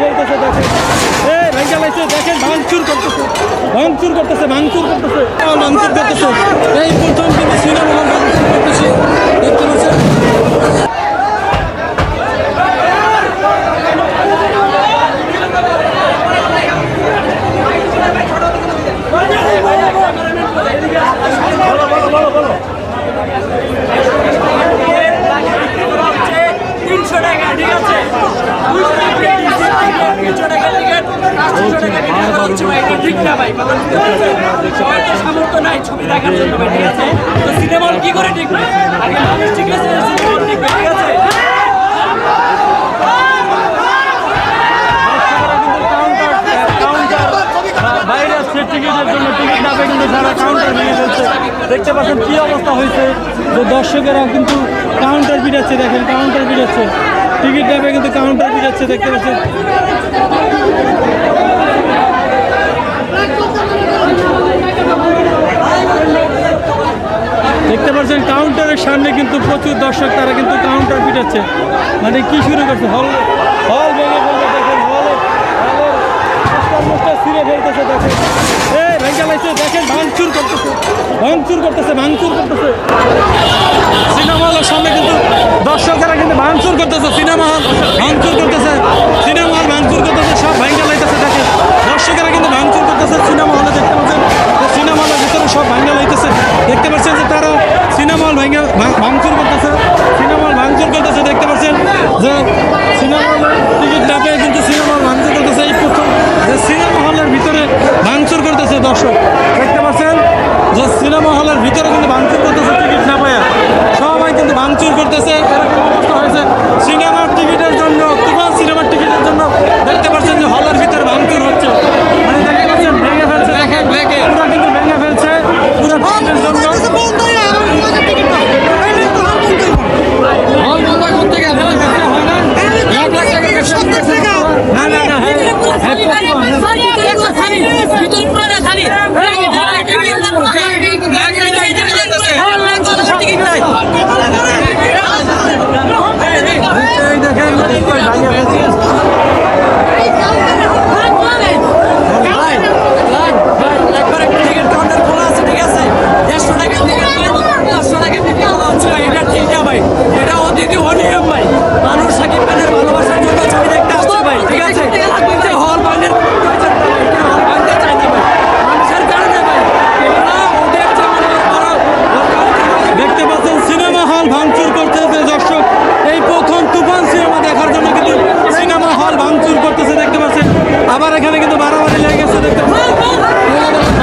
ফেলতেছে দেখেন ভাঙচুর করতেছে। ভাঙচুর করতেছে ভাঙচুর করতেছে। ভাঙচুর করতেছে। এই প্রথম কিন্তু সিনেমা হল ভাঙচুর করতেছে দেখতে পাচ্ছেন তিনশো টাকা ঠিক আছে দুইশো টাকা তিনশো টাকা টিকিট পাঁচশো জন্য টিকিট কিন্তু কাউন্টার দেখতে পাচ্ছেন কি অবস্থা হয়েছে? যে দর্শকেরা কিন্তু কাউন্টার পিটাচ্ছে, দেখেন কাউন্টার পিটাচ্ছে। টিকিট না পেয়ে কিন্তু কাউন্টার পিটাচ্ছে, দেখতে পাচ্ছেন দেখতে পাচ্ছেন কাউন্টারের সামনে কিন্তু প্রচুর দর্শক, তারা কিন্তু কাউন্টার পিটাচ্ছে। মানে কি শুরু করছে? হল হল ভেঙে ফেলছে দেখেন হলে, হলের ছিঁড়ে ফেলতেছে, দেখেন। দেখেন, ভাঙচুর করতেছে করতেছে করতেছে। সিনেমা কিন্তু দর্শকেরা কিন্তু ভাঙচুর করতেছে, সিনেমা হল করতেছে, সিনেমা হল ভাঙচুর করতেছে, সব কিন্তু করতেছে, সিনেমা হলে দেখতে পাচ্ছেন, সিনেমা হলের ভিতরে সব ভাঙে লাইতেছে দেখতে পাচ্ছেন যে তারা সিনেমা হল ভেঙে ভাঙচুর করতেছে। সিনেমা হল ভাঙচুর করতেছে, দেখতে পাচ্ছেন যে সিনেমা হলের টিকিট না পেয়ে কিন্তু সিনেমা হল ভাঙচুর করতেছে এই প্রথম। যে সিনেমা হলের ভিতরে ভাঙচুর করতেছে দর্শক। দেখতে পাচ্ছেন যে সিনেমা হলের ভিতরে কিন্তু ভাঙচুর করতেছে টিকিট না পায়। সবাই কিন্তু ভাঙচুর করতেছে। এরকম অবস্থা হয়েছে। সিনেমার টিকিটের জন্য তুফান সিনেমার টিকিটের জন্য দেখতে পাচ্ছেন যে হলের ভিতরে ভাঙচুর হচ্ছে মানে দেখতে পাচ্ছেন ভেঙে ফেলছে দেখেন ভেঙে পুরো কিন্তু ভেঙে ফেলছে পুরো টিকিটের জন্য হল বন্ধ করতে গেছে হয় না এক লাখ টাকা গেছে না না না হ্যাঁ হ্যাঁ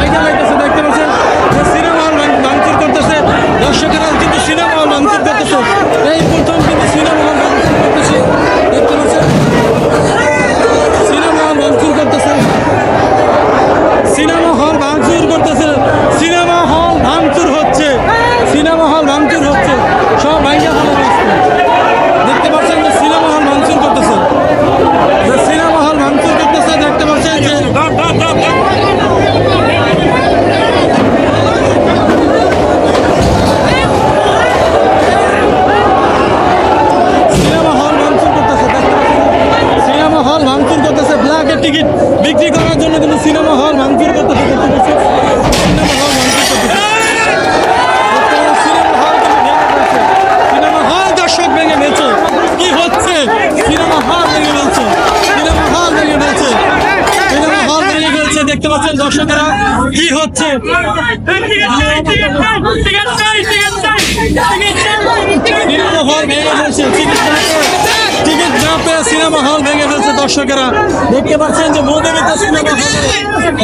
ভাইজান কি হচ্ছে সিনেমা হল ভেঙে ফেলছে দর্শকেরা। দেখতে পাচ্ছেন যে Madhumita cinema hall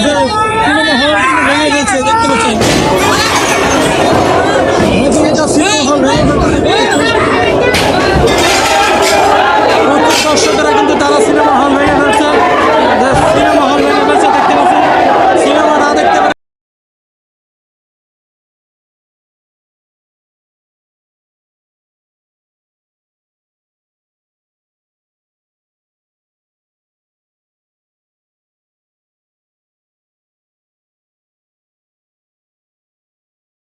cinema hall ভেঙে ফেলছে, দেখতে পাচ্ছেন। সিনেমা হল ভেঙে ফেলছে।